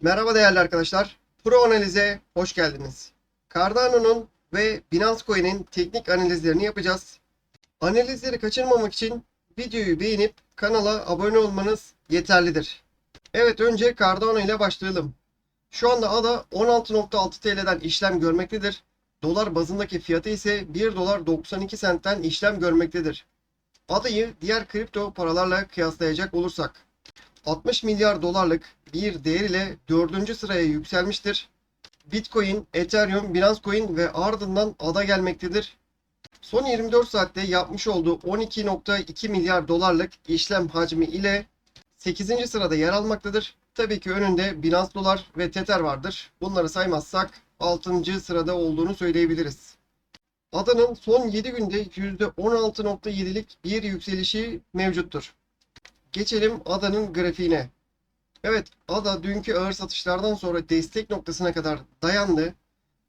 Merhaba değerli arkadaşlar. Pro Analiz'e hoş geldiniz. Cardano'nun ve Binance Coin'in teknik analizlerini yapacağız. Analizleri kaçırmamak için videoyu beğenip kanala abone olmanız yeterlidir. Evet önce Cardano ile başlayalım. Şu anda ADA 16.6 TL'den işlem görmektedir. Dolar bazındaki fiyatı ise 1 dolar 92 sentten işlem görmektedir. ADA'yı diğer kripto paralarla kıyaslayacak olursak 60 milyar dolarlık bir değer ile 4. sıraya yükselmiştir. Bitcoin, Ethereum, Binance Coin ve ardından ADA gelmektedir. Son 24 saatte yapmış olduğu 12.2 milyar dolarlık işlem hacmi ile 8. sırada yer almaktadır. Tabii ki önünde Binance Dolar ve Tether vardır. Bunları saymazsak 6. sırada olduğunu söyleyebiliriz. ADA'nın son 7 günde %16.7'lik bir yükselişi mevcuttur. Geçelim ADA'nın grafiğine. Evet ADA dünkü ağır satışlardan sonra destek noktasına kadar dayandı.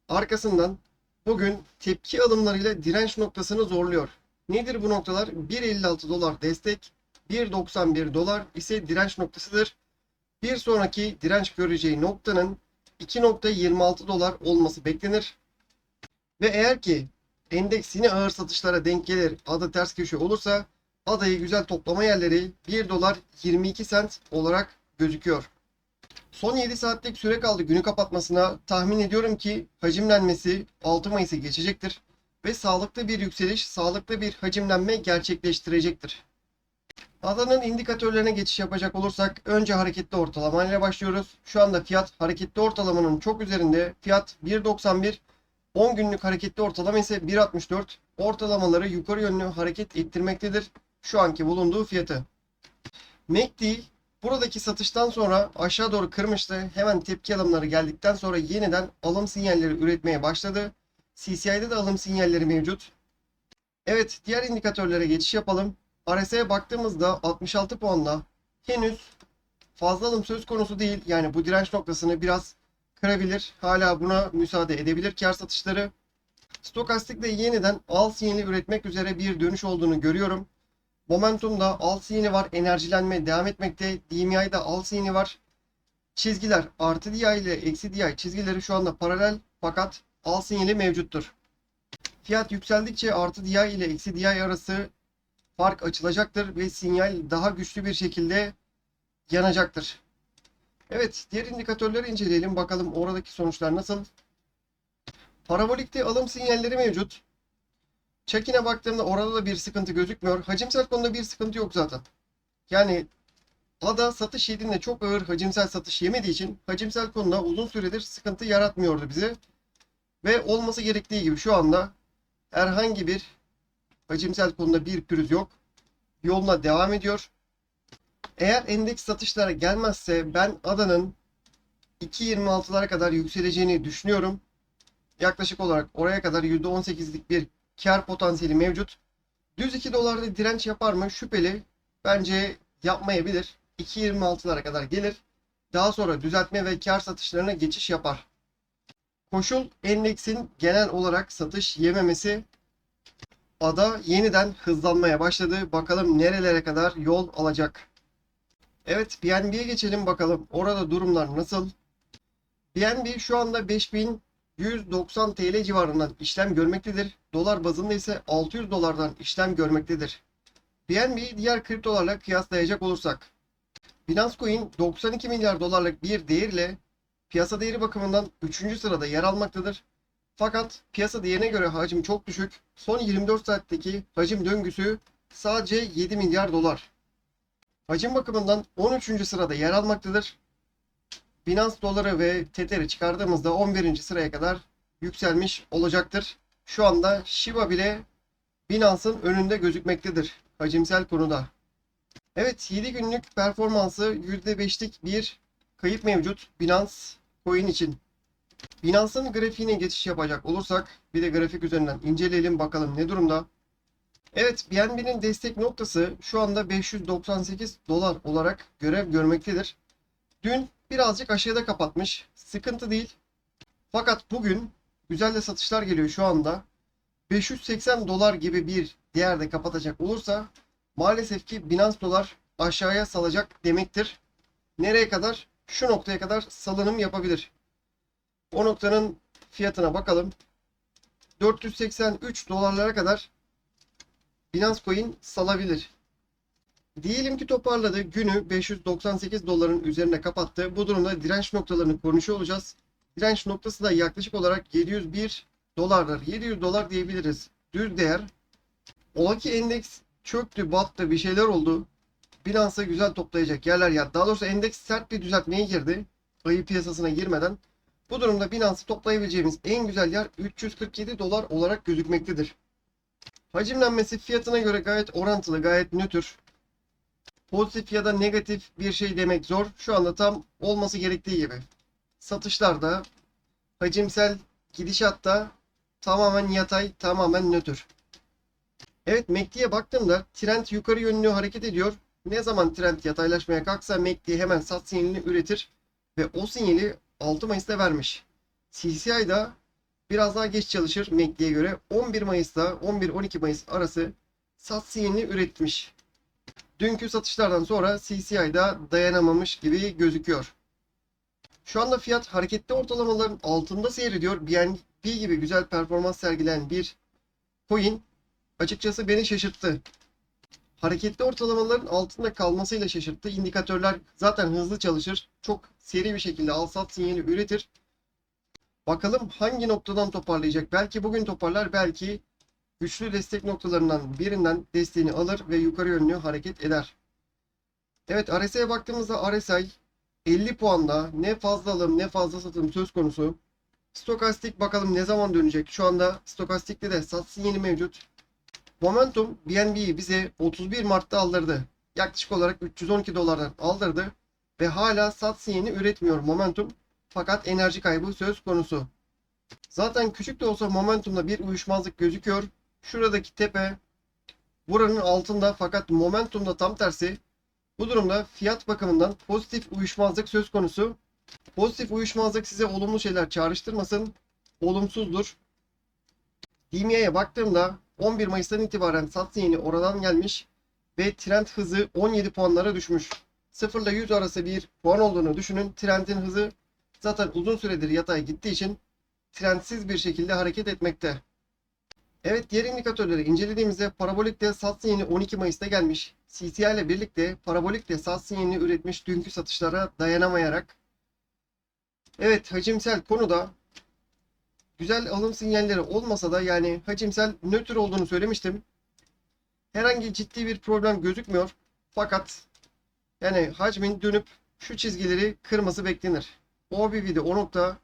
Arkasından bugün tepki alımlarıyla direnç noktasını zorluyor. Nedir bu noktalar? 1.56 dolar destek, 1.91 dolar ise direnç noktasıdır. Bir sonraki direnç göreceği noktanın 2.26 dolar olması beklenir. Ve eğer ki endeks yine ağır satışlara denk gelir, ADA ters köşe olursa adayı güzel toplama yerleri 1 dolar 22 sent olarak gözüküyor. Son 7 saatlik süre kaldı günü kapatmasına. Tahmin ediyorum ki hacimlenmesi 6 Mayıs'ı geçecektir ve sağlıklı bir yükseliş, sağlıklı bir hacimlenme gerçekleştirecektir. Adanın indikatörlerine geçiş yapacak olursak önce hareketli ortalama ile başlıyoruz. Şu anda fiyat hareketli ortalamanın çok üzerinde. Fiyat 1.91 10 günlük hareketli ortalama ise 1.64. Ortalamaları yukarı yönlü hareket ettirmektedir şu anki bulunduğu fiyatı. MACD buradaki satıştan sonra aşağı doğru kırmıştı. Hemen tepki alımları geldikten sonra yeniden alım sinyalleri üretmeye başladı. CCI'de de alım sinyalleri mevcut. Evet diğer indikatörlere geçiş yapalım. RSI'ye baktığımızda 66 puanla henüz fazla alım söz konusu değil. Yani bu direnç noktasını biraz kırabilir. Hala buna müsaade edebilir kar satışları. Stokastik'te yeniden al sinyali üretmek üzere bir dönüş olduğunu görüyorum. Momentum'da al sinyali var. Enerjilenme devam etmekte. DMI'de al sinyali var. Çizgiler artı DI ile eksi DI çizgileri şu anda paralel fakat al sinyali mevcuttur. Fiyat yükseldikçe artı DI ile eksi DI arası fark açılacaktır ve sinyal daha güçlü bir şekilde yanacaktır. Evet, diğer indikatörleri inceleyelim. Bakalım oradaki sonuçlar nasıl? Parabolikte alım sinyalleri mevcut. Check-in'e baktığımda orada da bir sıkıntı gözükmüyor. Hacimsel konuda bir sıkıntı yok zaten. Yani ADA satış yediğinde çok ağır hacimsel satış yemediği için hacimsel konuda uzun süredir sıkıntı yaratmıyordu bize. Ve olması gerektiği gibi şu anda herhangi bir hacimsel konuda bir pürüz yok. Yoluna devam ediyor. Eğer endeks satışlara gelmezse ben ADA'nın 2.26'lara kadar yükseleceğini düşünüyorum. Yaklaşık olarak oraya kadar %18'lik bir kar potansiyeli mevcut. Düz 2 dolarda direnç yapar mı? Şüpheli. Bence yapmayabilir. 2.26'lara kadar gelir. Daha sonra düzeltme ve kar satışlarına geçiş yapar. Koşul endeksin genel olarak satış yememesi. Ada yeniden hızlanmaya başladı. Bakalım nerelere kadar yol alacak. Evet BNB'ye geçelim bakalım. Orada durumlar nasıl? BNB şu anda 5000 190 TL civarından işlem görmektedir. Dolar bazında ise 600 dolardan işlem görmektedir. BNB diğer kriptolarla kıyaslayacak olursak Binance Coin 92 milyar dolarlık bir değer ile piyasa değeri bakımından 3. sırada yer almaktadır. Fakat piyasa değerine göre hacim çok düşük. Son 24 saatteki hacim döngüsü sadece 7 milyar dolar. Hacim bakımından 13. sırada yer almaktadır. Binance doları ve Tether'i çıkardığımızda 11. sıraya kadar yükselmiş olacaktır. Şu anda Shiba bile Binance'ın önünde gözükmektedir hacimsel konuda. Evet 7 günlük performansı %5'lik bir kayıp mevcut Binance coin için. Binance'ın grafiğine geçiş yapacak olursak bir de grafik üzerinden inceleyelim bakalım ne durumda. Evet BNB'nin destek noktası şu anda 598 dolar olarak görev görmektedir. Dün birazcık aşağıda kapatmış. Sıkıntı değil. Fakat bugün güzel de satışlar geliyor şu anda. 580 dolar gibi bir değerde kapatacak olursa maalesef ki Binance dolar aşağıya salacak demektir. Nereye kadar? şu noktaya kadar salınım yapabilir. O noktanın fiyatına bakalım. 483 dolarlara kadar Binance Coin salabilir. Diyelim ki toparladı. Günü 598 doların üzerine kapattı. Bu durumda direnç noktalarını konuşuyor olacağız. Direnç noktası da yaklaşık olarak 701 dolardır. 700 dolar diyebiliriz. Düz değer. Ola ki endeks çöktü, battı, bir şeyler oldu. Binance'a güzel toplayacak yerler ya. Daha doğrusu endeks sert bir düzeltmeye girdi. Ayı piyasasına girmeden. Bu durumda Binance'ı toplayabileceğimiz en güzel yer 347 dolar olarak gözükmektedir. Hacimlenmesi fiyatına göre gayet orantılı, gayet nötr. Pozitif ya da negatif bir şey demek zor. Şu anda tam olması gerektiği gibi. Satışlarda, hacimsel gidişatta tamamen yatay, tamamen nötr. Evet MACD'ye baktığımda trend yukarı yönlü hareket ediyor. Ne zaman trend yataylaşmaya kalksa MACD hemen sat sinyalini üretir ve o sinyali 6 Mayıs'ta vermiş. CCI da biraz daha geç çalışır MACD'ye göre. 11 Mayıs'ta 11-12 Mayıs arası sat sinyalini üretmiş. Dünkü satışlardan sonra CCI da dayanamamış gibi gözüküyor. Şu anda fiyat hareketli ortalamaların altında seyrediyor. BNB gibi güzel performans sergileyen bir coin açıkçası beni şaşırttı. Hareketli ortalamaların altında kalmasıyla şaşırttı. İndikatörler zaten hızlı çalışır. Çok seri bir şekilde al sat sinyali üretir. Bakalım hangi noktadan toparlayacak? Belki bugün toparlar, belki güçlü destek noktalarından birinden desteğini alır ve yukarı yönlü hareket eder. Evet RSI'ye baktığımızda RSI 50 puanda ne fazla alım ne fazla satım söz konusu. Stokastik bakalım ne zaman dönecek. Şu anda stokastikte de sat sinyali mevcut. Momentum BNB'yi bize 31 Mart'ta aldırdı. Yaklaşık olarak 312 dolardan aldırdı. Ve hala sat sinyalini üretmiyor Momentum. Fakat enerji kaybı söz konusu. Zaten küçük de olsa Momentum'da bir uyuşmazlık gözüküyor. Şuradaki tepe buranın altında fakat Momentum'da tam tersi. Bu durumda fiyat bakımından pozitif uyuşmazlık söz konusu. Pozitif uyuşmazlık size olumlu şeyler çağrıştırmasın. Olumsuzdur. DMA'ya baktığımda 11 Mayıs'tan itibaren sat sinyali oradan gelmiş ve trend hızı 17 puanlara düşmüş. 0 ile 100 arası bir puan olduğunu düşünün. Trendin hızı zaten uzun süredir yatay gittiği için trendsiz bir şekilde hareket etmekte. Evet diğer indikatörleri incelediğimizde parabolik de sat sinyali 12 Mayıs'ta gelmiş. CCI ile birlikte parabolik de sat sinyalini üretmiş dünkü satışlara dayanamayarak. Evet hacimsel konuda güzel alım sinyalleri olmasa da yani hacimsel nötr olduğunu söylemiştim. Herhangi ciddi bir problem gözükmüyor. Fakat yani hacmin dönüp şu çizgileri kırması beklenir. OBB'de o nokta,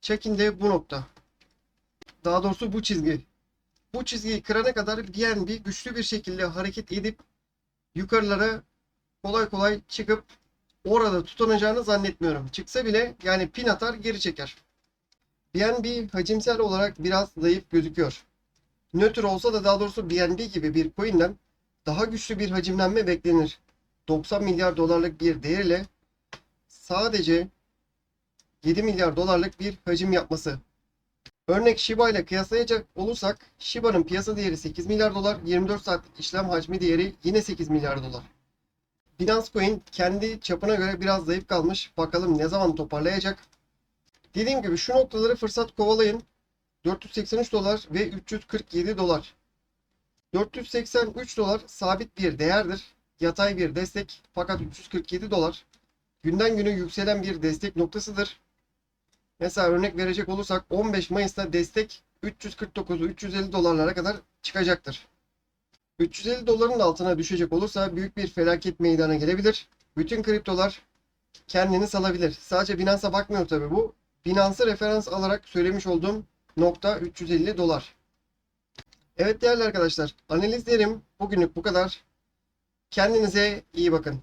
check de bu nokta. Daha doğrusu bu çizgi. Bu çizgiyi kırana kadar BNB güçlü bir şekilde hareket edip yukarılara kolay kolay çıkıp orada tutunacağını zannetmiyorum. Çıksa bile yani pin atar geri çeker. BNB hacimsel olarak biraz zayıf gözüküyor. Nötr olsa da daha doğrusu BNB gibi bir coin'den daha güçlü bir hacimlenme beklenir. 90 milyar dolarlık bir değerle sadece 7 milyar dolarlık bir hacim yapması. Örnek Shiba ile kıyaslayacak olursak Shiba'nın piyasa değeri 8 milyar dolar, 24 saatlik işlem hacmi değeri yine 8 milyar dolar. Binance Coin kendi çapına göre biraz zayıf kalmış. Bakalım ne zaman toparlayacak. Dediğim gibi şu noktaları fırsat kovalayın. 483 dolar ve 347 dolar. 483 dolar sabit bir değerdir. Yatay bir destek fakat 347 dolar günden güne yükselen bir destek noktasıdır. Mesela örnek verecek olursak 15 Mayıs'ta destek 349-350 dolarlara kadar çıkacaktır. 350 doların altına düşecek olursa büyük bir felaket meydana gelebilir. Bütün kriptolar kendini salabilir. Sadece Binance'a bakmıyor tabi bu. Binance'ı referans alarak söylemiş olduğum nokta 350 dolar. Evet değerli arkadaşlar analizlerim bugünlük bu kadar. Kendinize iyi bakın.